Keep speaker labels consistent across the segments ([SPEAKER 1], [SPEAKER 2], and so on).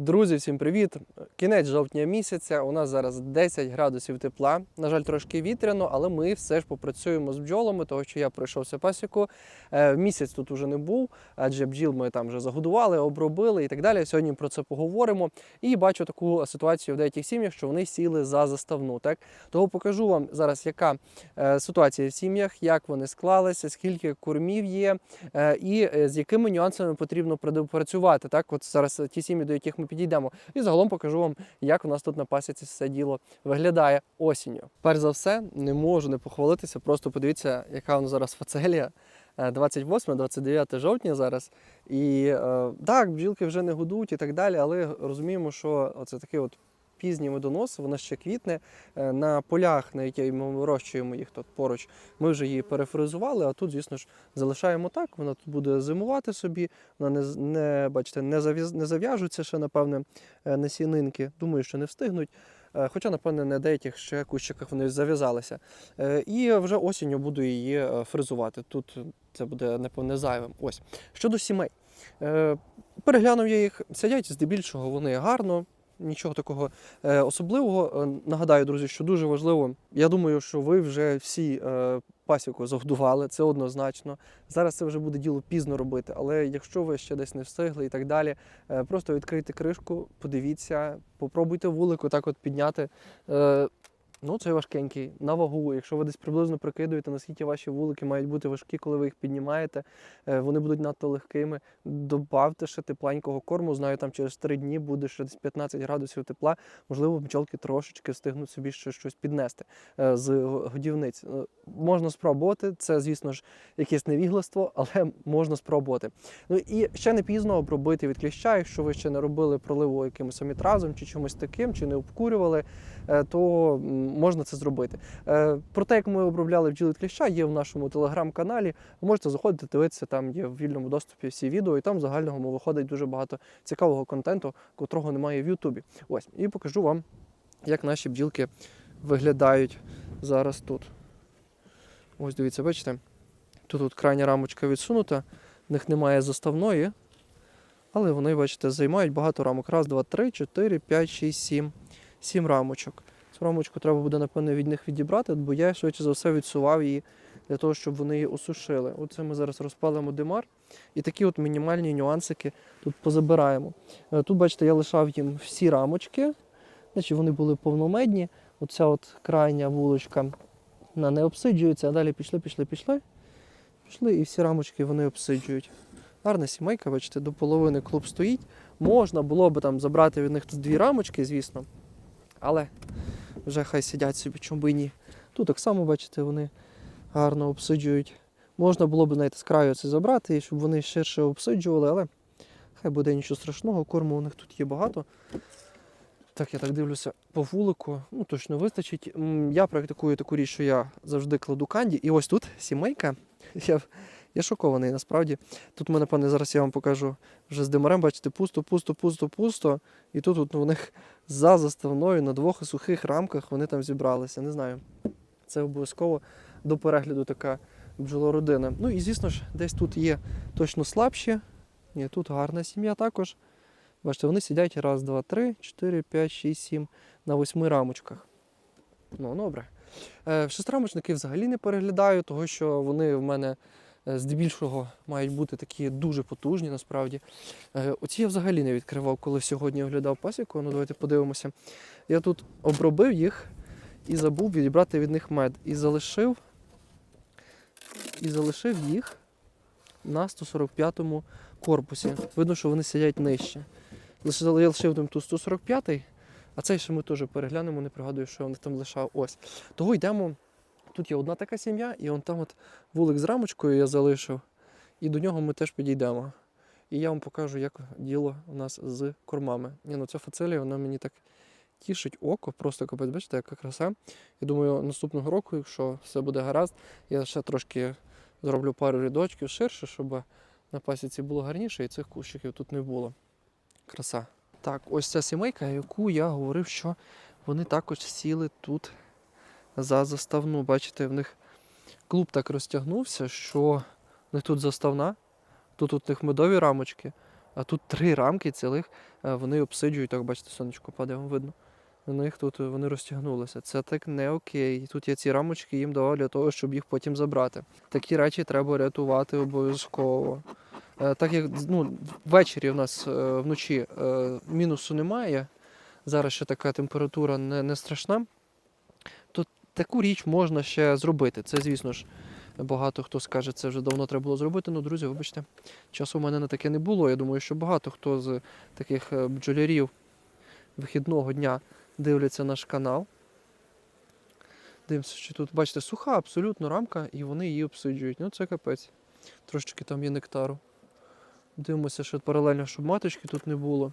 [SPEAKER 1] Друзі, всім привіт! Кінець жовтня місяця. У нас зараз 10 градусів тепла. На жаль, трошки вітряно, але ми все ж попрацюємо з бджолами, того що я пройшовся пасіку. Е, Місяць тут уже не був, адже бджіл ми там вже загодували, обробили і так далі. Сьогодні про це поговоримо. І бачу таку ситуацію в деяких сім'ях, що вони сіли за заставну. Так того покажу вам зараз, яка е, ситуація в сім'ях, як вони склалися, скільки кормів є, е, і з якими нюансами потрібно працювати. Так, от зараз ті сім'ї, до яких ми підійдемо. І загалом покажу вам, як у нас тут на пасіці все діло виглядає осінню. Перш за все, не можу не похвалитися. Просто подивіться, яка у нас зараз фацелія. 28-29 жовтня зараз. І е, так, бджілки вже не гудуть і так далі, але розуміємо, що це такий от пізній медонос, вона ще квітне. Е, На полях, на яких ми вирощуємо їх тут поруч, ми вже її перефризували, а тут, звісно ж, залишаємо так. Вона тут буде зимувати собі, вона не, не, бачите, не, не зав'яжуться ще, напевне, е, насінинки. Думаю, що не встигнуть. Е, Хоча, напевне, на деяких ще кущиках вони зав'язалися. І вже осінню буду її фризувати. Тут це буде, напевне, зайвим. Ось. Щодо сімей. Переглянув я їх, сидять здебільшого вони гарно, нічого такого е, особливого. Е, Нагадаю, друзі, що дуже важливо. Я думаю, що ви вже всі е, пасіку завдували, це однозначно. Зараз це вже буде діло пізно робити, але якщо ви ще десь не встигли і так далі, просто відкрийте кришку, подивіться, попробуйте вулику так от підняти. Ну, це важкенький на вагу. Якщо ви десь приблизно прикидуєте, наскільки ваші вулики мають бути важкі, коли ви їх піднімаєте, е, вони будуть надто легкими. Добавте ще тепленького корму. Знаю, там через 3 дні буде ще десь 15 градусів тепла. Можливо, бджолки трошечки встигнуть собі ще щось піднести е, з годівниць. Е, Можна спробувати. Це, звісно ж, якесь невігластво, але можна спробувати. Ну і ще не пізно обробити від кліща, якщо ви ще не робили проливу якимось амітразом чи чимось таким, чи не обкурювали, то можна це зробити. Е, Про те, як ми обробляли бджіл від кліща, є в нашому телеграм-каналі. Ви можете заходити, дивитися, там є в вільному доступі всі відео, і там в загальному виходить дуже багато цікавого контенту, котрого немає в Ютубі. Ось, і покажу вам, як наші бджілки виглядають зараз тут. Ось дивіться, бачите? Тут от крайня рамочка відсунута, в них немає заставної, але вони, бачите, займають багато рамок. Раз, два, три, чотири, п'ять, шість, сім. Сім рамочок. Цю рамочку треба буде, напевно, від них відібрати, бо я швидше за все відсував її для того, щоб вони її осушили. Оце ми зараз розпалимо димар. І такі от мінімальні нюансики тут позабираємо. Е, Тут, бачите, я лишав їм всі рамочки, значить вони були повномедні. Оця от крайня вулочка вона не обсиджується, а далі пішли, пішли, пішли. Пішли і всі рамочки вони обсиджують. Гарна сімейка, бачите, до половини клуб стоїть. Можна було би там забрати від них тут дві рамочки, звісно. Але вже хай сидять собі, чому би ні. Тут так само, бачите, вони гарно обсиджують. Можна було б, знаєте, з краю це забрати, щоб вони ширше обсиджували, але хай буде нічого страшного, корму у них тут є багато. Так, я так дивлюся по вулику, ну точно вистачить. Я практикую таку річ, що я завжди кладу канді. І ось тут сімейка. Я, я шокований насправді. Тут мене, пане, зараз я вам покажу вже з димарем, бачите, пусто, пусто, пусто, пусто. І тут от, у них за заставною на двох сухих рамках вони там зібралися. Не знаю. Це обов'язково до перегляду така бджолородина. Ну і звісно ж, десь тут є точно слабші. Ні, тут гарна сім'я також. Бачите, вони сидять раз, два, три, чотири, п'ять, шість, сім на восьми рамочках. Ну, добре. Е, Шестирамочники взагалі не переглядаю, того що вони в мене здебільшого мають бути такі дуже потужні насправді. Е, Оці я взагалі не відкривав, коли сьогодні оглядав пасіку. Ну, давайте подивимося. Я тут обробив їх і забув відібрати від них мед. І залишив, і залишив їх на 145-му корпусі. Видно, що вони сидять нижче. Я лишив там тут 145-й, а цей ще ми теж переглянемо, не пригадую, що я там лишав. Ось. Того йдемо. Тут є одна така сім'я, і он там от вулик з рамочкою я залишив, і до нього ми теж підійдемо. І я вам покажу, як діло у нас з кормами. Ні, ну ця фацелія, вона мені так тішить око, просто капець, бачите, яка краса. Я думаю, наступного року, якщо все буде гаразд, я ще трошки зроблю пару рядочків ширше, щоб на пасіці було гарніше і цих кущиків тут не було. Краса. Так, ось ця сімейка, яку я говорив, що вони також сіли тут за заставну. Бачите, в них клуб так розтягнувся, що в них тут заставна, тут у них медові рамочки, А тут три рамки цілих, е, вони обсиджують, так бачите, сонечко падає, вам видно. На них тут вони розтягнулися. Це так не окей. Тут я ці рамочки їм давав для того, щоб їх потім забрати. Такі речі треба рятувати обов'язково. Е, Так як ну, ввечері у нас е, вночі мінусу немає, зараз ще така температура не, не страшна, таку річ можна ще зробити. Це, звісно ж, багато хто скаже, це вже давно треба було зробити. Ну, друзі, вибачте, часу в мене на таке не було. Я думаю, що багато хто з таких е, бджолярів вихідного дня дивляться наш канал. Дивимося, що тут, бачите, суха абсолютно рамка, і вони її обсиджують. Ну, це капець. Трошечки там є нектару. Дивимося, що паралельно, щоб маточки тут не було.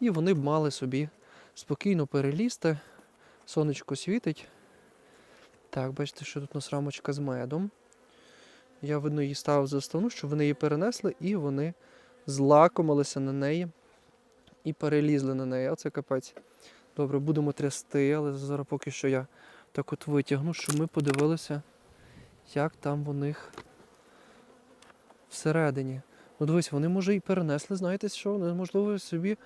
[SPEAKER 1] І вони б мали собі спокійно перелізти. Сонечко світить. Так, бачите, що тут у нас рамочка з медом. Я, видно, її ставив за стану, щоб вони її перенесли, і вони злакомилися на неї і перелізли на неї. Оце капець. Добре, будемо трясти, але зараз поки що я так от витягну, щоб ми подивилися, як там у них всередині. Ну дивись, вони може і перенесли, знаєте що? Вони, можливо, собі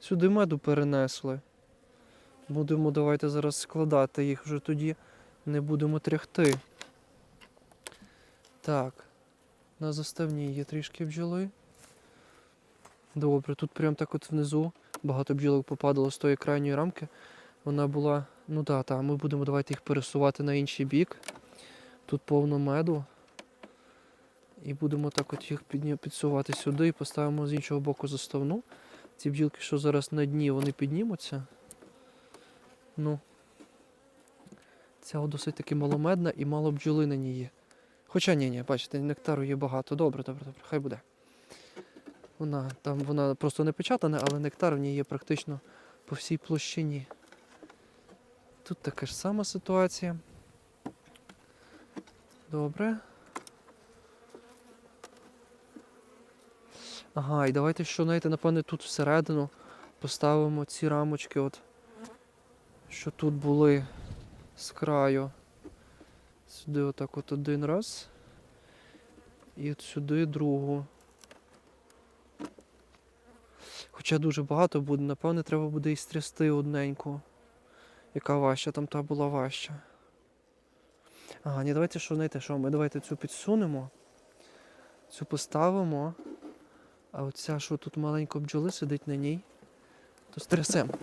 [SPEAKER 1] сюди меду перенесли. Будемо давайте зараз складати їх вже тоді не будемо тряхти. Так. На заставній є трішки бджоли. Добре, тут прям так от внизу багато бджілок попадало з тої крайньої рамки. Вона була. Ну так, так, ми будемо давайте їх пересувати на інший бік. Тут повно меду. І будемо так от їх підсувати сюди і поставимо з іншого боку заставну. Ці бджілки, що зараз на дні, вони піднімуться. Ну. Ця досить таки маломедна і мало бджоли на ній. Хоча ні, ні, бачите, нектару є багато. Добре, добре, добре, хай буде. Вона там вона просто не печатана, але нектар в ній є практично по всій площині. Тут така ж сама ситуація. Добре. Ага, і давайте що, знаєте, напевне, тут всередину поставимо ці рамочки, от, що тут були з краю. Сюди отак от один раз. І от сюди другу. Хоча дуже багато буде, напевне, треба буде і стрясти одненьку. Яка важча, там та була важча. Ага, ні, давайте що, знаєте, що, ми давайте цю підсунемо, цю поставимо, а оця, що тут маленько бджоли сидить на ній, то стрясемо.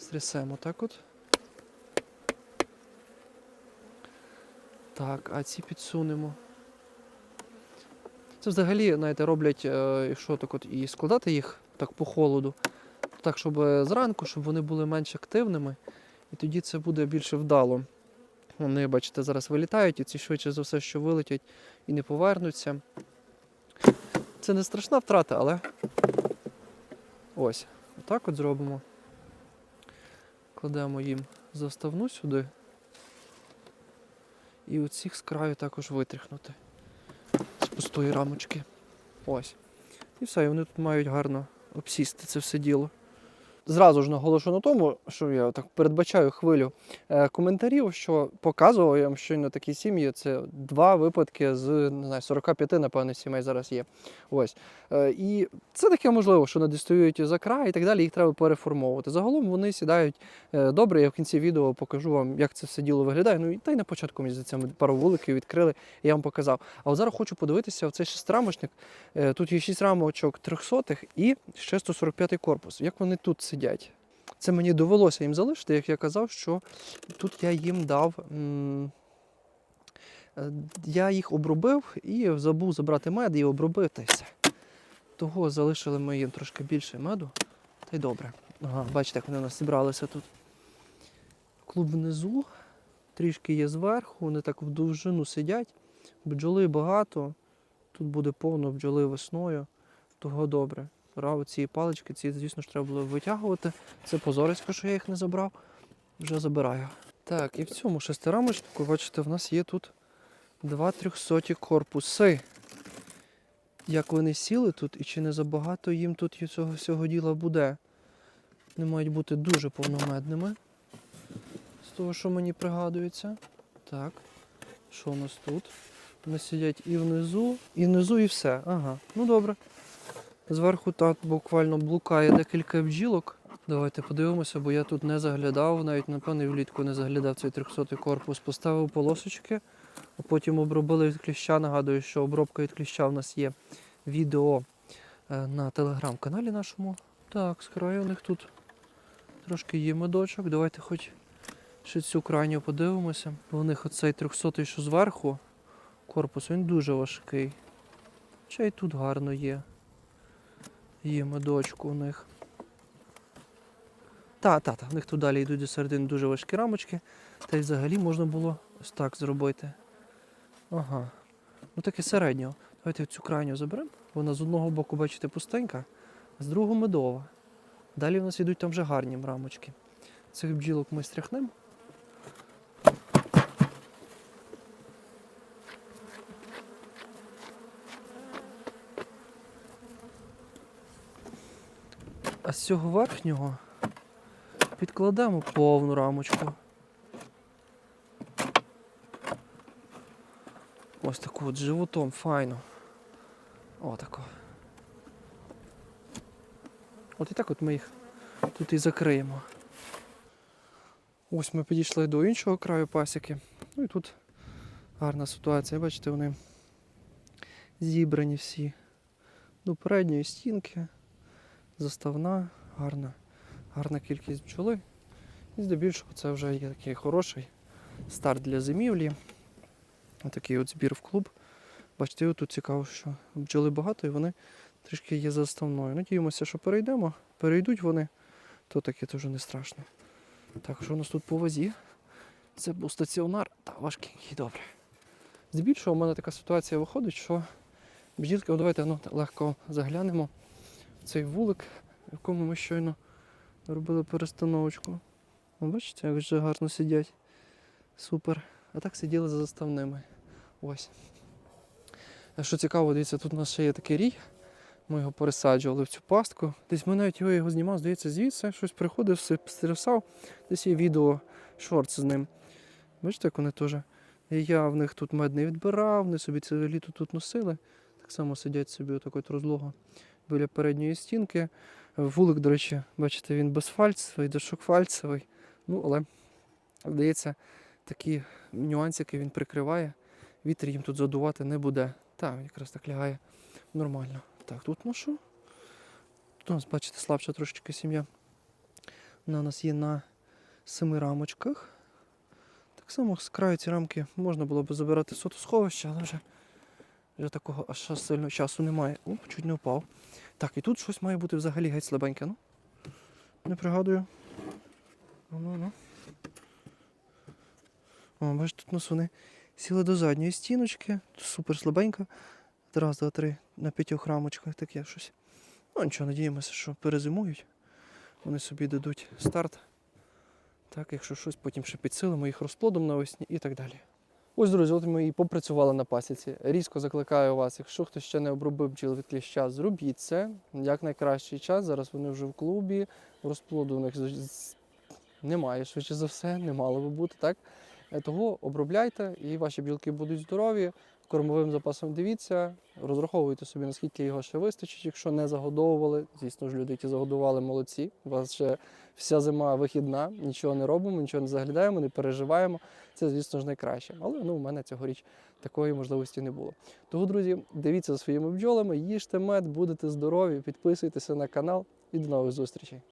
[SPEAKER 1] Стрясемо так от. Так, а ці підсунемо. Це взагалі, знаєте, роблять, е, якщо так от і складати їх так по холоду, так, щоб е, зранку, щоб вони були менш активними, і тоді це буде більше вдало. Вони, бачите, зараз вилітають, і ці швидше за все, що вилетять і не повернуться. Це не страшна втрата, але ось, отак от зробимо. Кладемо їм заставну сюди. І оцих з краю також витряхнути з пустої рамочки. Ось. І все, і вони тут мають гарно обсісти це все діло. Зразу ж наголошу на тому, що я так передбачаю хвилю е, коментарів, що показував я вам щойно такі сім'ї. Це два випадки з не знаю, 45, напевно, сімей зараз є. Ось. Е, і це таке можливо, що надістають за край і так далі, їх треба переформовувати. Загалом вони сідають е, добре. Я в кінці відео покажу вам, як це все діло виглядає. Ну і та й на початку мені ми пару вуликів відкрили, і я вам показав. А от зараз хочу подивитися в цей шестирамочник. Е, Тут є 6 рамочок 300 і ще 145 корпус. Як вони тут сидять? Це мені довелося їм залишити, як я казав, що тут я їм дав. е, Я їх обробив і забув забрати мед і все. Того залишили ми їм трошки більше меду. Та й добре. Ага, бачите, як вони у нас зібралися тут. Клуб внизу, трішки є зверху, вони так в довжину сидять. Бджоли багато. Тут буде повно бджоли весною. Того добре. Пора ці палички, ці, звісно ж, треба було витягувати. Це позорисько, що я їх не забрав. Вже забираю. Так, і в цьому шестирамочнику, бачите, в нас є тут два трьохсоті корпуси. Як вони сіли тут і чи не забагато їм тут цього всього діла буде. Вони мають бути дуже повномедними. З того, що мені пригадується. Так. Що у нас тут? Вони сидять і внизу, і внизу, і все. Ага, ну добре. Зверху так буквально блукає декілька бджілок. Давайте подивимося, бо я тут не заглядав, навіть напевно влітку не заглядав цей 300 корпус. Поставив полосочки, а потім обробили від кліща. Нагадую, що обробка від кліща в нас є відео е, на телеграм-каналі нашому. Так, з краю у них тут трошки є медочок. Давайте хоч ще цю крайню подивимося. У них оцей 300 що зверху корпус, він дуже важкий. Ще й тут гарно є. Є медочку у них. Та, та, та, в них тут далі йдуть до середини дуже важкі рамочки. Та й взагалі можна було ось так зробити. Ага. Ну таке середнього. Давайте цю крайню заберемо. Вона з одного боку, бачите, пустенька, а з другого медова. Далі в нас йдуть там вже гарні рамочки. Цих бджілок ми стряхнемо. А з цього верхнього підкладемо повну рамочку. Ось таку от животом файно. Отако. От і так от ми їх тут і закриємо. Ось ми підійшли до іншого краю пасіки. Ну і тут гарна ситуація. Бачите, вони зібрані всі до передньої стінки, заставна, гарна, гарна кількість бджоли. І здебільшого це вже є такий хороший старт для зимівлі. Отакий от збір в клуб. Бачите, тут цікаво, що бджоли багато і вони трішки є заставною. Надіємося, що перейдемо. Перейдуть вони, то таке теж не страшно. Так, що у нас тут по вазі? Це був стаціонар та важкенький, добре. Здебільшого в мене така ситуація виходить, що бджілки, давайте ну, легко заглянемо цей вулик, в якому ми щойно робили перестановочку. О, бачите, як вже гарно сидять. Супер. А так сиділи за заставними. Ось. Що цікаво, дивіться, тут у нас ще є такий рій. Ми його пересаджували в цю пастку. Десь ми навіть його, його знімав, здається, звідси, щось приходив, все стрясав. Десь є відео, шорт з ним. Бачите, як вони теж. Я в них тут мед не відбирав, вони собі це літо тут носили. Так само сидять собі отак от розлого біля передньої стінки. Вулик, до речі, бачите, він безфальцевий, дошокфальцевий. Ну, але, здається, такі нюансики він прикриває. Вітер їм тут задувати не буде. Він якраз так лягає нормально. Так, тут що? Тут у нас, бачите, слабша трошечки сім'я. Вона у нас є на семи рамочках. Так само з краю ці рамки можна було б забирати сотосховище, але вже, вже такого аж сильно часу немає. О, чуть не впав. Так, і тут щось має бути взагалі геть слабеньке, ну? Не пригадую. Ну, ну, ну. О, бачите, тут нас вони сіли до задньої стіночки. Супер слабенько. Раз, два, три на п'ятьох рамочках таке щось. Ну нічого, надіємося, що перезимують. Вони собі дадуть старт. Так, якщо щось, потім ще підсилимо їх розплодом навесні і так далі. Ось, друзі, от ми і попрацювали на пасіці. Різко закликаю вас, якщо хтось ще не обробив бджіл від кліща, зробіть це. Як найкращий час. Зараз вони вже в клубі. Розплоду у них немає, швидше за все, не мало би бути, так? Е, Того обробляйте і ваші білки будуть здорові. Кормовим запасом дивіться, розраховуйте собі, наскільки його ще вистачить, якщо не загодовували. Звісно ж, люди, які загодували, молодці. Вас ще вся зима вихідна, нічого не робимо, нічого не заглядаємо, не переживаємо. Це, звісно ж, найкраще. Але ну, у мене цьогоріч такої можливості не було. Тому, друзі, дивіться за своїми бджолами, їжте мед, будете здорові, підписуйтеся на канал і до нових зустрічей.